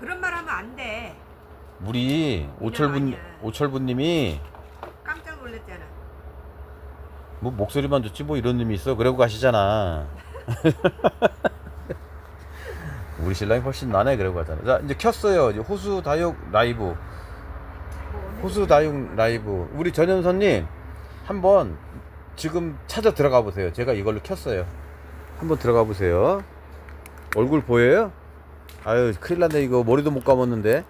그런 말 하면 안 돼. 우리 오철분 아니야. 오철분님이 깜짝 놀랐잖아. 뭐 목소리만 듣지 뭐 이런 놈이 있어 그러고 가시잖아. 우리 신랑이 훨씬 나네 그러고 가잖아. 자 이제 켰어요. 이제 호수 다육 라이브. 뭐 호수 다육 라이브. 우리 전현선님 한번 지금 찾아 들어가 보세요. 제가 이걸로 켰어요. 한번 들어가 보세요. 얼굴 보여요? 아유 큰일 났네 이거 머리도 못 감았는데.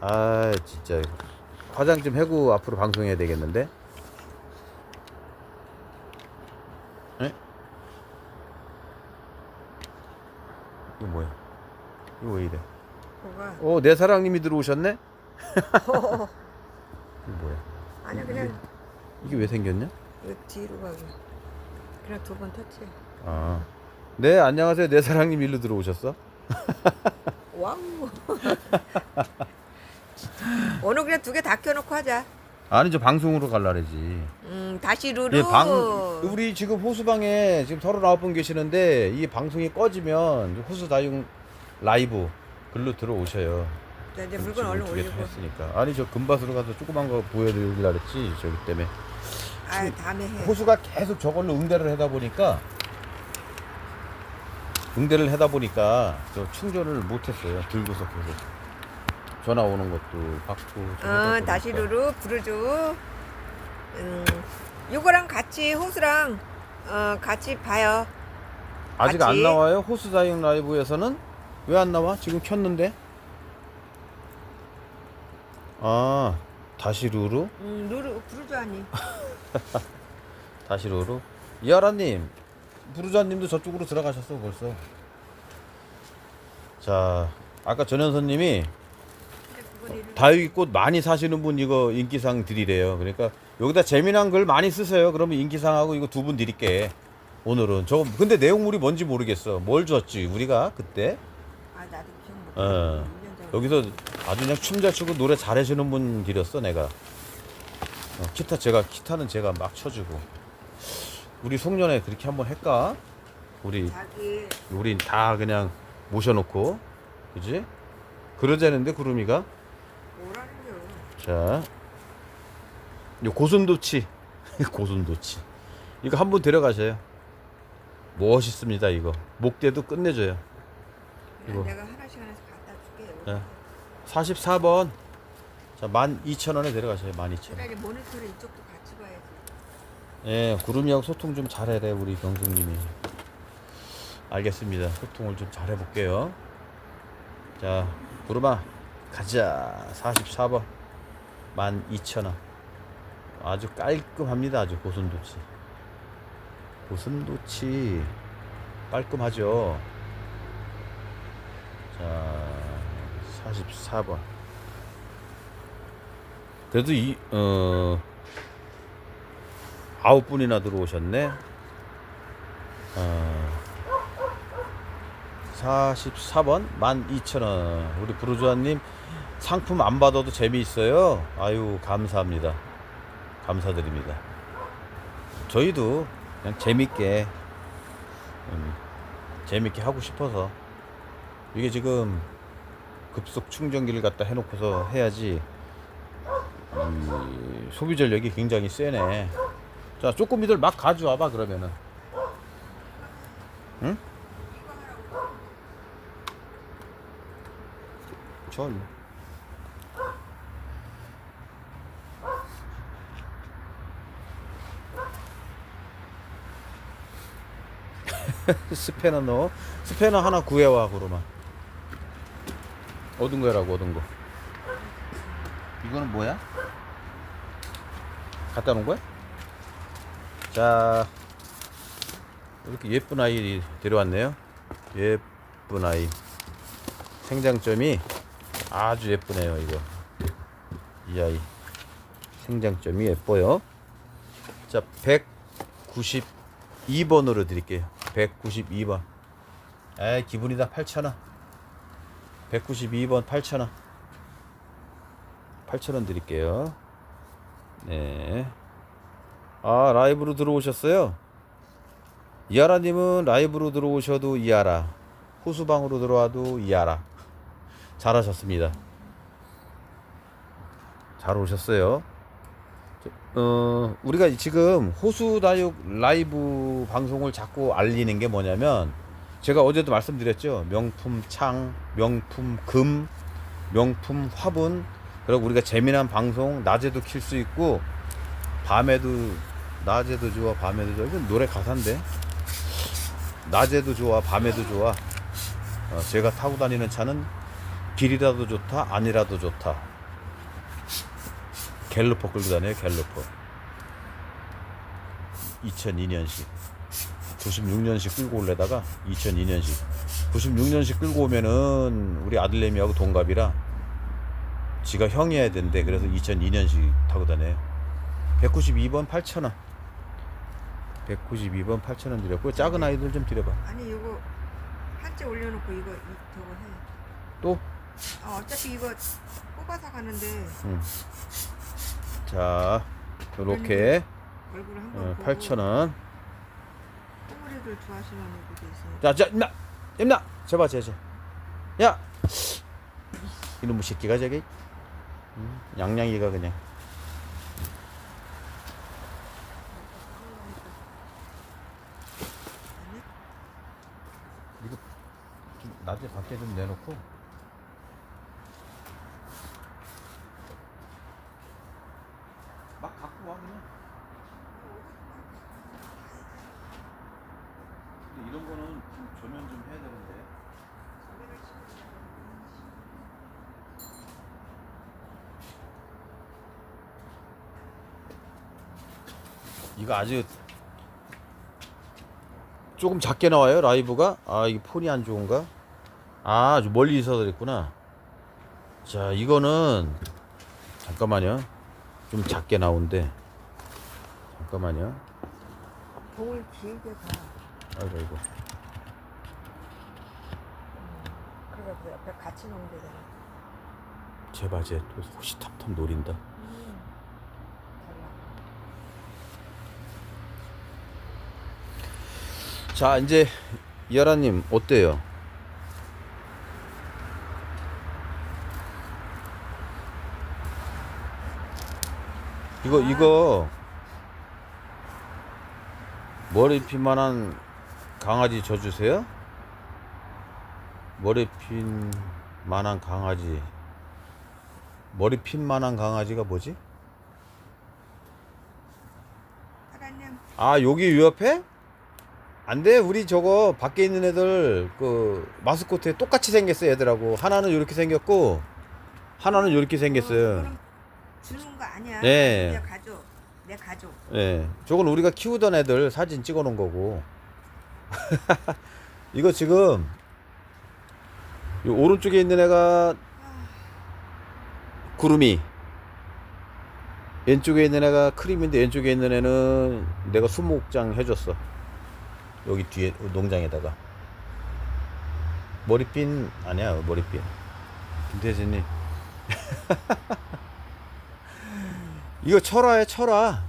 아 진짜 화장 좀 해고 앞으로 방송해야 되겠는데. 에? 이거 뭐야? 이거 왜 이래? 뭐가? 어, 내 사랑님이 들어오셨네? 이거 뭐야? 아니 그냥 이게 왜 생겼냐? 이거 뒤로 가게. 그냥 두 번 터치. 아. 네, 안녕하세요. 내 사랑님 일로 들어오셨어? 와우. 오늘 그냥 두 개 다 켜놓고 하자. 아니, 저 방송으로 갈라래지. 음 다시 루루. 예, 방, 우리 지금 호수방에 지금 39분 계시는데, 이 방송이 꺼지면 호수 다육 라이브 글로 들어오셔요. 자, 이제 물건 얼른 올리고. 했으니까. 아니, 저 금밭으로 가서 조그만 거 보여드리려 그랬지, 저기 때문에. 아 다음에 해. 호수가 계속 저걸로 응대를 하다 보니까 응대를 하다 보니까 저 충전을 못했어요. 들고서 계속 전화 오는 것도 받고. 어 다시 보니까. 루루 부르주. 음 요거랑 같이 호수랑 어 같이 봐요. 아직 같이. 안 나와요? 호수 다잉 라이브에서는 왜 안 나와? 지금 켰는데. 아 다시 루루? 음 루루 부르주 하니. 다시 루루? 이하라님, 부르자님도 저쪽으로 들어가셨어 벌써. 자, 아까 전현선님이 다육이꽃 많이 사시는 분 이거 인기상 드리래요. 그러니까 여기다 재미난 글 많이 쓰세요. 그러면 인기상하고 이거 두 분 드릴게. 오늘은 저 근데 내용물이 뭔지 모르겠어. 뭘 줬지 우리가 그때 아 나도 기억 못. 어. 여기서 아주 그냥 춤 잘 추고 노래 잘하시는 분 드렸어 내가. 어, 기타 제가 기타는 제가 막 쳐주고 우리 송년회 그렇게 한번 할까? 우리 자기 우린 다 그냥 모셔놓고 그지? 그러자는데 구름이가 뭐라는. 자, 요 고순도치, 고순도치. 이거 한 분 데려가셔요. 멋있습니다, 이거. 목대도 끝내줘요. 이거. 내가 하나씩 하나씩 갖다 줄게. 네. 44번. 자, 12,000원에 데려가셔요, 12,000원. 그러니까 모니터를 이쪽도. 예, 구름이하고 소통 좀 잘해래, 우리 경숙님이. 알겠습니다. 소통을 좀 잘해볼게요. 자, 구름아, 가자. 44번. 12,000원. 아주 깔끔합니다. 아주 고순도치. 고순도치. 깔끔하죠. 자, 44번. 그래도 이, 어, 아홉 분이나 들어오셨네. 어, 44번 12,000원. 우리 부르주아님 상품 안 받아도 재미있어요. 아유, 감사합니다. 감사드립니다. 저희도 그냥 재밌게, 음, 재밌게 하고 싶어서. 이게 지금 급속 충전기를 갖다 해놓고서 해야지 이 소비 전력이 굉장히 세네. 자, 쪼꼬미들 막 가져와봐 그러면은. 응? 전. 스패너 넣어. 스패너 하나 구해와 그러면. 얻은 거라고 얻은 거. 이거는 뭐야? 갖다 놓은 거야? 자, 이렇게 예쁜 아이 데려왔네요. 예쁜 아이. 생장점이 아주 예쁘네요, 이거. 이 아이. 생장점이 예뻐요. 자, 192번으로 드릴게요. 192번. 에이, 기분이다. 8,000원. 192번 8,000원. 8,000원 드릴게요. 네. 아, 라이브로 들어오셨어요? 이하라님은 라이브로 들어오셔도 이하라. 호수방으로 들어와도 이하라. 잘하셨습니다. 잘 오셨어요. 저, 어, 우리가 지금 호수다육 라이브 방송을 자꾸 알리는 게 뭐냐면 제가 어제도 말씀드렸죠. 명품 창, 명품 금, 명품 화분. 그리고 우리가 재미난 방송 낮에도 킬 수 있고 밤에도 낮에도 좋아 밤에도 좋아. 이건 노래 가사인데. 낮에도 좋아 밤에도 좋아. 어, 제가 타고 다니는 차는 길이라도 좋다 아니라도 좋다. 갤러퍼 끌고 다녀요 갤러퍼. 2002년식 96년식 끌고 올래다가 2002년식 96년식 끌고 오면은 우리 아들내미하고 동갑이라 지가 형이어야 된대. 그래서 2002년식 타고 다녀요. 192번 8,000원 192번 8,000원 드렸고 작은 아이들 좀 드려봐 아니 이거 한째 올려놓고 이거 이, 저거 해. 또 아 어차피 이거 뽑아서 가는데 음. 자, 요렇게 얼굴 한번 어, 보고 8,000원. 꼬물이들 좋아하시는 분도 있어요. 자, 자, 임나, 임나, 제발, 제발. 야, 이놈의 새끼가 저기, 음, 양양이가 그냥. 이거 좀 낮에 밖에 좀 내놓고. 막 갖고 와 그냥. 근데 이런 거는 좀 조면 좀 해야 되는데. 이거 아주 조금 작게 나와요 라이브가 아 이게 폰이 안 좋은가 아 아주 멀리 있어서 그랬구나 자 이거는 잠깐만요 좀 작게 나온대 잠깐만요 봉을 길게 가. 아이고 아이고 그래서 그 옆에 같이 놓으면 되잖아. 제발 쟤또 호시탐탐 노린다 달라. 자 이제 이하라님 어때요? 이거 이거 머리 핀만한 강아지 줘 주세요? 머리 핀 만한 강아지 머리 핀 만한 강아지가 뭐지? 아 여기 요 옆에? 안돼 우리 저거 밖에 있는 애들 그 마스코트에 똑같이 생겼어 얘들하고 하나는 이렇게 생겼고 하나는 이렇게 생겼어요 주는 거 아니야. 네. 내 가족. 내 가족. 예 저건 우리가 키우던 애들 사진 찍어 놓은 거고 이거 지금 이 오른쪽에 있는 애가 구름이 왼쪽에 있는 애가 크림인데 왼쪽에 있는 애는 내가 수목장 해줬어 여기 뒤에 농장에다가 머리핀 아니야 머리핀 김태진님 이거 철화야 철화.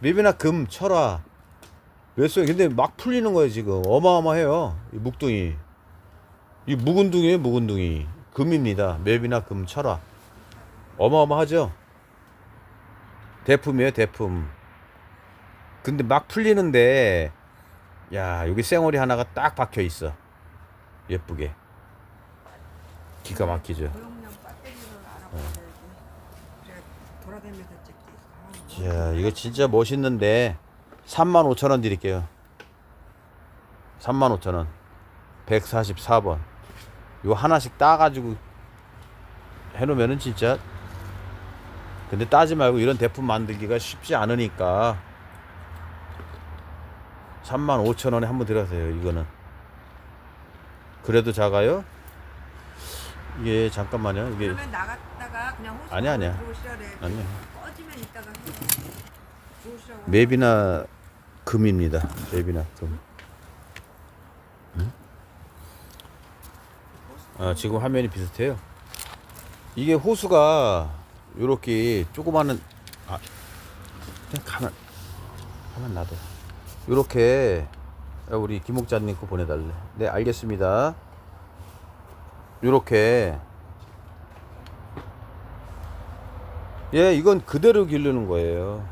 맵이나 금 철화. 몇 소? 근데 막 풀리는 거예요 지금. 어마어마해요 이 묵둥이. 이 묵은둥이에요 묵은둥이. 금입니다. 맵이나 금 철화. 어마어마하죠? 대품이에요 대품. 근데 막 풀리는데 야 여기 쌩얼이 하나가 딱 박혀 있어. 예쁘게. 기가 막히죠 야, 이거 진짜 멋있는데 35,000원 드릴게요. 35,000원. 144번. 이거 하나씩 따가지고 해놓으면은 진짜 근데 따지 말고 이런 대품 만들기가 쉽지 않으니까 35,000원에 한번 들어가세요 이거는 그래도 작아요? 이게 잠깐만요 이게 그러면 나가... 갔다가 그냥 호수 아니야, 아니야. 들어오시라래. 아니야. 꺼지면 이따가 해. 들어오시라고. 맵이나 금입니다. 맵이나 금. 응? 아, 지금 화면이 비슷해요. 이게 호수가 요렇게 조그마한 아 그냥 가만 가만 놔둬. 요렇게 우리 김목자님 거 보내달래. 네 알겠습니다. 요렇게 예, 이건 그대로 기르는 거예요.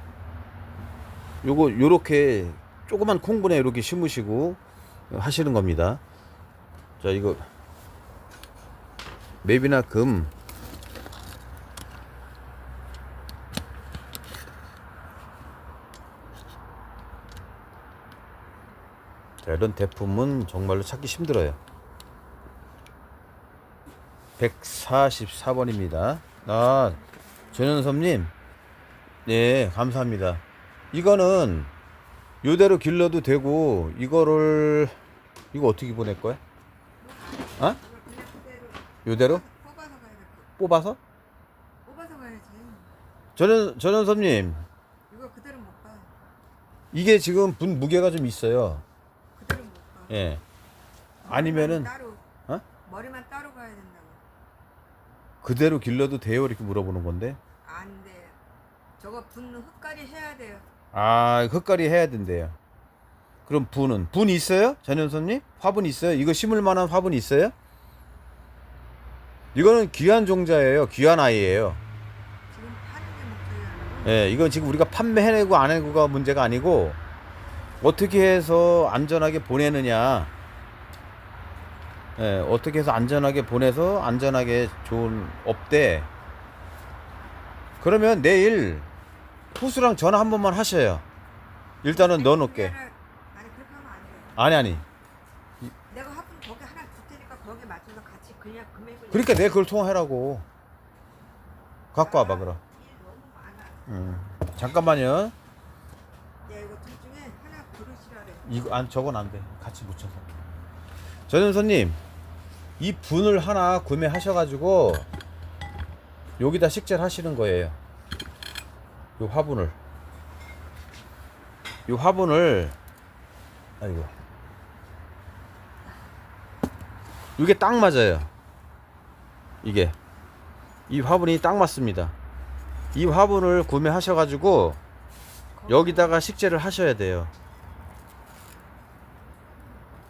요거 요렇게 조그만 콩분에 이렇게 심으시고 하시는 겁니다. 자, 이거 맵이나 금 자, 이런 제품은 정말로 찾기 힘들어요. 144번입니다. 아, 전현섭님. 네, 감사합니다. 이거는 요대로 길러도 되고, 이거를, 이거 어떻게 보낼 거야? 어? 요대로? 뽑아서 가야 돼. 뽑아서? 뽑아서 가야지. 전현, 전현섭님, 이거 그대로 못 가. 이게 지금 분 무게가 좀 있어요. 그대로 못 가. 예. 아니면은, 따로 어? 머리만 따로 가야 된다고. 그대로 길러도 돼요? 이렇게 물어보는 건데. 안 돼. 저거 분 흙갈이 해야 돼요. 아, 흙갈이 해야 된대요. 그럼 분은? 분 있어요? 전현섭님? 화분 있어요? 이거 심을 만한 화분 있어요? 이거는 귀한 종자예요. 귀한 아이예요. 지금 파는 게 목적이야. 예, 이건 지금 우리가 판매해내고 안 해고가 문제가 아니고 어떻게 해서 안전하게 보내느냐. 예, 어떻게 해서 안전하게 보내서 안전하게 좋은 업대. 그러면 내일 후수랑 전화 한 번만 하셔요. 일단은 넣어놓게. 아니 그렇게 하면 안 돼. 아니 아니. 내가 화분 거기 하나 줄 테니까 거기에 맞춰서 같이 그냥 금액을. 그러니까 내가 그걸 통화해라고. 갖고 와봐 그럼. 일 너무 많아. 음. 잠깐만요. 야 이거 둘 중에 하나 고르시라래. 이거 안 저건 안 돼. 같이 묻혀서. 전현선님, 이 분을 하나 구매하셔가지고 여기다 식재를 하시는 거예요. 요 화분을. 요 화분을 아이고. 이게 딱 맞아요. 이게 이 화분이 딱 맞습니다. 이 화분을 구매하셔가지고 여기다가 식재를 하셔야 돼요.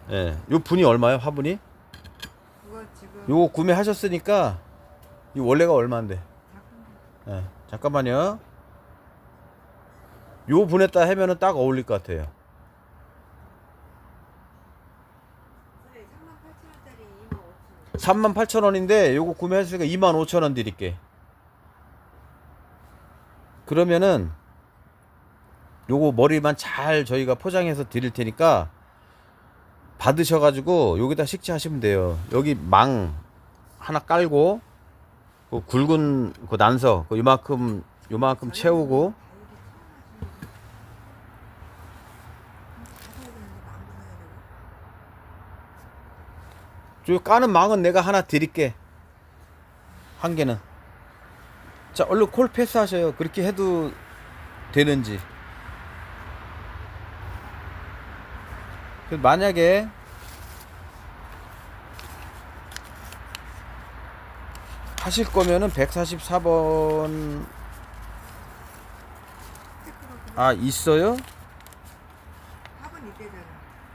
예, 요 분이 얼마요? 화분이? 요거 구매하셨으니까 이 원래가 얼마인데? 예, 잠깐만요. 요 분에다 하면은 딱 어울릴 것 같아요. 3만 8천 원짜리 2만 5천 원. 38,000원인데 요거 구매하셨으니까 25,000원 드릴게. 그러면은 요거 머리만 잘 저희가 포장해서 드릴 테니까 받으셔가지고 여기다 식재하시면 돼요. 여기 망 하나 깔고 그 굵은 그 난서 그 요만큼 요만큼 채우고 저 까는 망은 내가 하나 드릴게. 한 개는. 자, 얼른 콜 패스하셔요. 그렇게 해도 되는지. 만약에 하실 거면은 144번 아 있어요?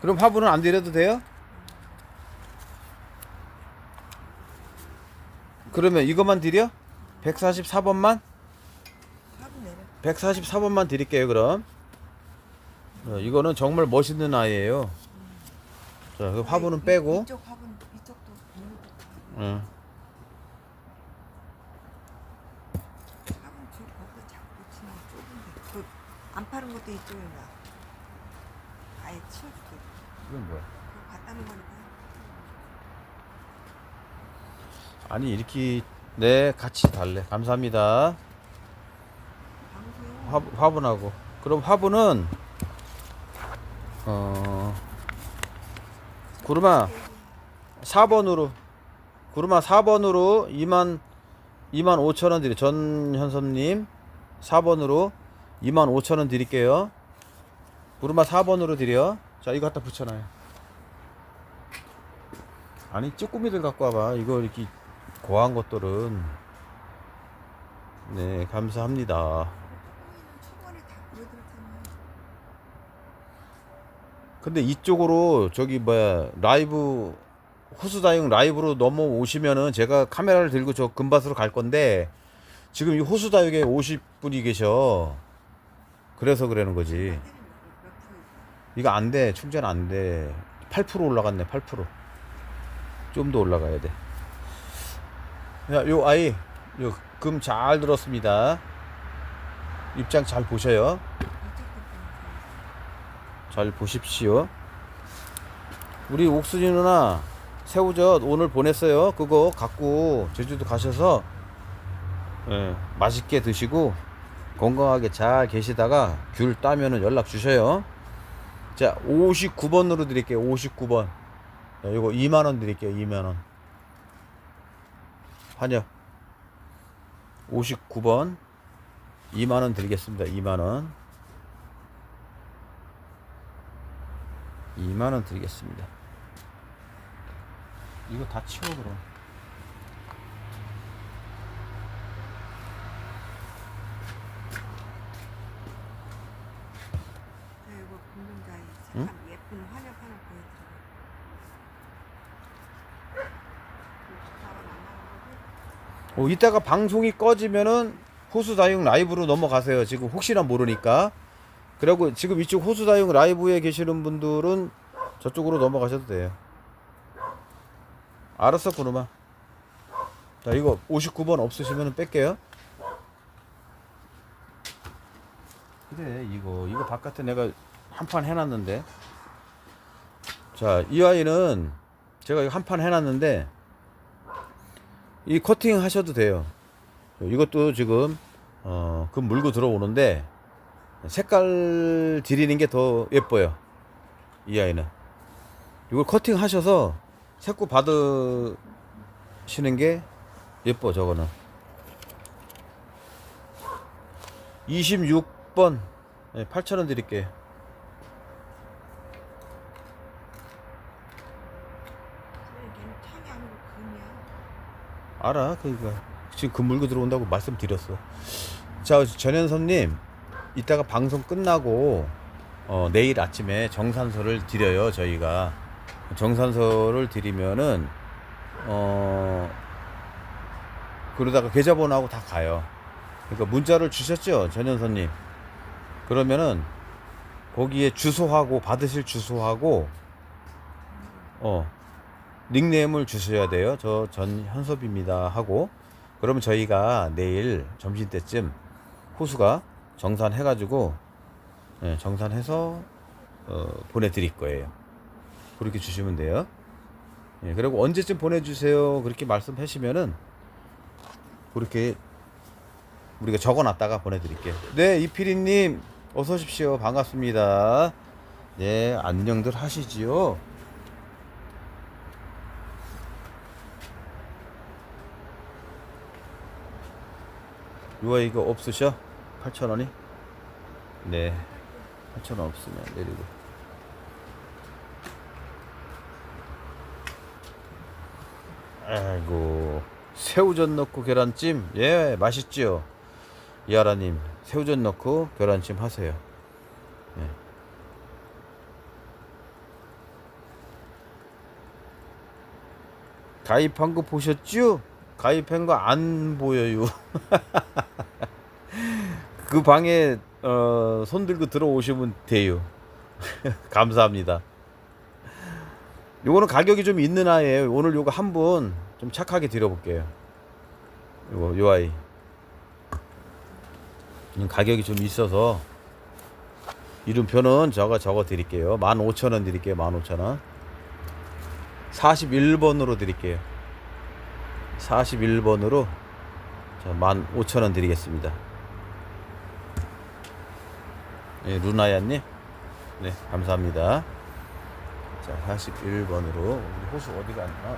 그럼 화분은 안 드려도 돼요? 그러면 이것만 드려? 144번만? 화분 내려. 144번만 드릴게요 그럼 어, 이거는 정말 멋있는 아이예요 자, 그 화분은 이- 빼고 이쪽 화분 이쪽도. 응. 화분 줄 거기다 자꾸 붙이는 거 좁은데. 그안 파는 것도 이쪽인가. 아예 치워줄게. 이건 뭐야? 그거 갖다는 거니까. 아니 이렇게 네 같이 달래 감사합니다. 화, 화분하고 그럼 화분은 어. 구르마 4번으로 구르마 4번으로 2만 2만 5천 원 드리 전현섭님 4번으로 2만 5천 원 드릴게요. 구르마 4번으로 드려. 자 이거 갖다 붙여놔요. 아니 쭈꾸미들 갖고 와봐. 이거 이렇게 고한 것들은. 네 감사합니다 초반에 다 보여드렸잖아. 근데 이쪽으로 저기 뭐야 라이브 호수다용 라이브로 넘어오시면은 제가 카메라를 들고 저 금밭으로 갈 건데 지금 이 호수다육에 50분이 계셔. 그래서 그러는 거지. 이거 안 돼. 충전 안 돼. 8% 올라갔네. 8%. 좀 더 올라가야 돼. 야, 요 아이, 요 금 잘 들었습니다. 입장 잘 보셔요. 잘 보십시오. 우리 옥순이 누나 새우젓 오늘 보냈어요. 그거 갖고 제주도 가셔서 예, 맛있게 드시고 건강하게 잘 계시다가 귤 따면은 연락 주셔요. 자, 59번으로 드릴게요. 59번. 자, 이거 2만 원 드릴게요. 2만 원. 환영. 59번 2만 원 드리겠습니다. 2만 원. 2만 원 드리겠습니다. 이거 다 치워 그럼. 저 이거 굶는자이 응? 참 예쁜 환엽 하나 보여드려. 어, 이따가 방송이 꺼지면은 호수다육 라이브로 넘어가세요. 지금 혹시나 모르니까. 그리고 지금 이쪽 호수다육 라이브에 계시는 분들은 저쪽으로 넘어가셔도 돼요. 알았어, 그놈아. 자, 이거 59번 없으시면 뺄게요. 그래, 이거. 이거 바깥에 내가 한 판 해놨는데. 자, 이 아이는 제가 이거 한판 해놨는데, 이 커팅 하셔도 돼요. 이것도 지금 어, 그 물고 들어오는데 색깔 드리는 게 더 예뻐요. 이 아이는. 이걸 커팅 하셔서 색구 받으시는 게 예뻐 저거는. 26번 8,000원 드릴게요. 알아 그니까 지금 그 물고 들어온다고 말씀드렸어 자 전현선님 이따가 방송 끝나고 어, 내일 아침에 정산서를 드려요 저희가. 정산서를 드리면은 어 그러다가 계좌번호하고 다 가요. 그러니까 문자를 주셨죠 전현선님. 그러면은 거기에 주소하고 받으실 주소하고 어 닉네임을 주셔야 돼요. 저 전현섭입니다 하고. 그러면 저희가 내일 점심 때쯤 호수가 정산해가지고 예, 정산해서 어, 보내드릴 거예요. 그렇게 주시면 돼요. 예, 그리고 언제쯤 보내주세요 그렇게 말씀하시면은 그렇게 우리가 적어놨다가 보내드릴게요. 네, 이피디님 어서 오십시오. 반갑습니다. 네, 안녕들 하시지요. 요아 이거 없으셔? 8,000원이? 네. 8,000원 없으면 내리고. 아이고. 새우젓 넣고 계란찜? 예, 맛있지요? 이하라님, 새우젓 넣고 계란찜 하세요. 예. 가입한 거 보셨죠? 가입한 거 안 보여요. 그 방에 어, 손 들고 들어오시면 돼요. 감사합니다. 요거는 가격이 좀 있는 아이예요. 오늘 요거 한 분 좀 착하게 드려볼게요. 요거 요 아이. 음, 가격이 좀 있어서 이름표는 저거 적어 드릴게요. 15,000원 드릴게요. 15,000원. 41번으로 드릴게요. 41번으로 15,000원 드리겠습니다. 네, 루나야님. 네, 감사합니다. 자, 41번으로. 우리 호수 어디 갔나?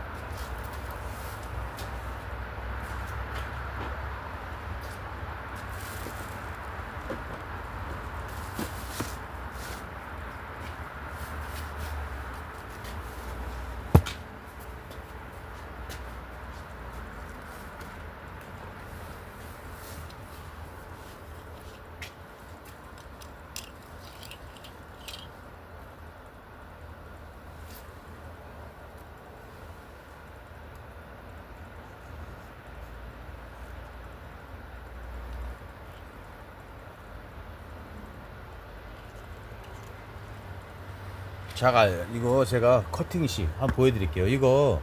자가 이거 제가 커팅식 한번 보여드릴게요. 이거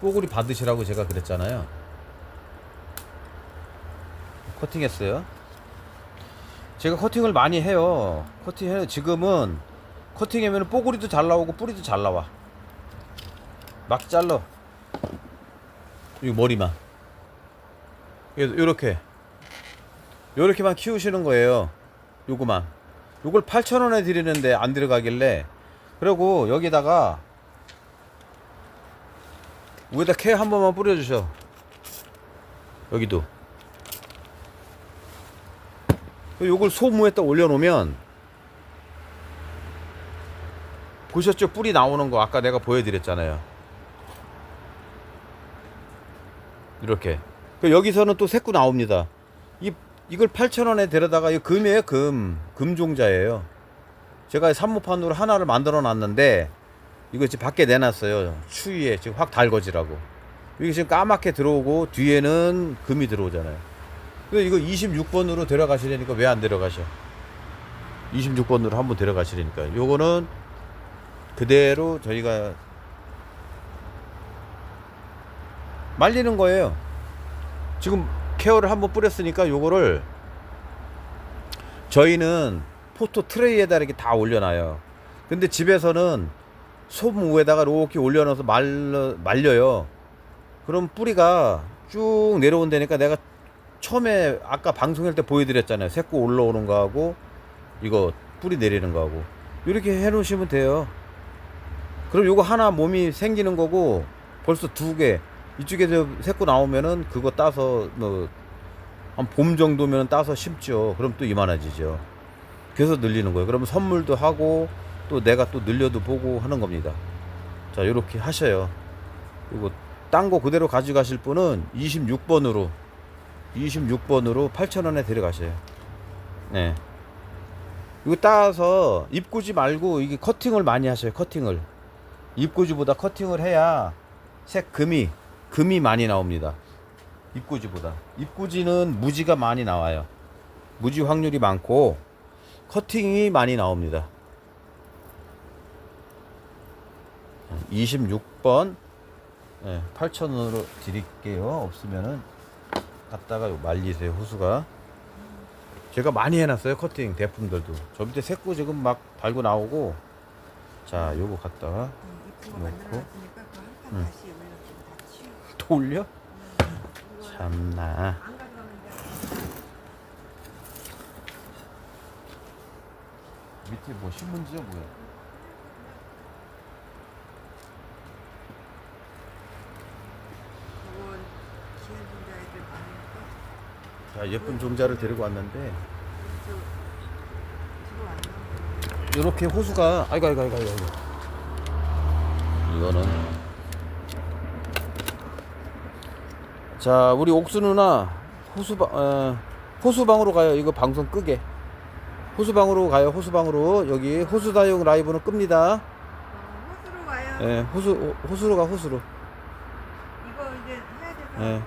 뽀글이 받으시라고 제가 그랬잖아요. 커팅했어요. 제가 커팅을 많이 해요. 커팅해 지금은 커팅하면 뽀글이도 잘 나오고 뿌리도 잘 나와. 막 잘라. 이 머리만. 요렇게 요렇게만 키우시는 거예요. 요거만. 요걸 8,000원에 드리는데 안 들어가길래 그리고 여기다가 위에다 캐한 번만 뿌려주셔. 여기도. 요걸 소무에다 올려놓으면 보셨죠? 뿌리 나오는 거 아까 내가 보여드렸잖아요. 이렇게. 그 여기서는 또 새꾸 나옵니다. 이 이걸 8,000원에 데려다가 이 금이에요, 금. 금종자예요. 제가 산모판으로 하나를 만들어 놨는데 이거 지금 밖에 내놨어요. 추위에 지금 확 달궈지라고. 이게 지금 까맣게 들어오고 뒤에는 금이 들어오잖아요. 근데 이거 26번으로 데려가시려니까 왜 안 데려가셔? 26번으로 한번 데려가시려니까. 요거는 그대로 저희가 말리는 거예요. 지금 케어를 한번 뿌렸으니까 요거를 저희는 포토 트레이에다 이렇게 다 올려놔요. 근데 집에서는 솜 위에다가 이렇게 올려놔서 말려, 말려요. 그럼 뿌리가 쭉 내려온다니까 내가 처음에 아까 방송할 때 보여드렸잖아요. 새꼬 올라오는 거하고 이거 뿌리 내리는 거하고 이렇게 해놓으시면 돼요. 그럼 요거 하나 몸이 생기는 거고 벌써 두 개. 이쪽에서 새꼬 나오면은 그거 따서 뭐 한 봄 정도면 따서 심죠. 그럼 또 이만해지죠. 그래서 늘리는 거예요. 그러면 선물도 하고 또 내가 또 늘려도 보고 하는 겁니다. 자, 요렇게 하셔요. 그리고 딴 거 그대로 가져가실 분은 26번으로 26번으로 8,000원에 데려가셔요. 네. 이거 따서 입구지 말고 이게 커팅을 많이 하셔요. 커팅을. 입구지보다 커팅을 해야 색 금이 금이 많이 나옵니다. 입구지보다. 입구지는 무지가 많이 나와요. 무지 확률이 많고 커팅이 많이 나옵니다. 26번 네, 8,000원으로 드릴게요. 없으면은 갖다가 말리세요. 호수가. 제가 많이 해놨어요. 커팅 대품들도. 저 밑에 새꼬 지금 막 달고 나오고. 자, 요거 갖다가 음, 놓고. 판 응. 또 올려? 참나. 안 가져가면 돼. 밑에 뭐 신문지야 뭐야? 그건 기한 종자 애들 많으니까. 자, 예쁜 종자를 데리고 왔는데. 저 뒤로 안 나오고 요렇게 호수가 아이고 아이고 아이고 아이고. 이거는. 자 우리 옥수 누나 호수방 어, 호수방으로 가요. 이거 방송 끄게 호수방으로 가요. 호수방으로. 여기 호수다용 라이브는 끕니다. 어, 호수로 와요. 예 호수 호수로 가 호수로. 이거 이제 해야 돼서 예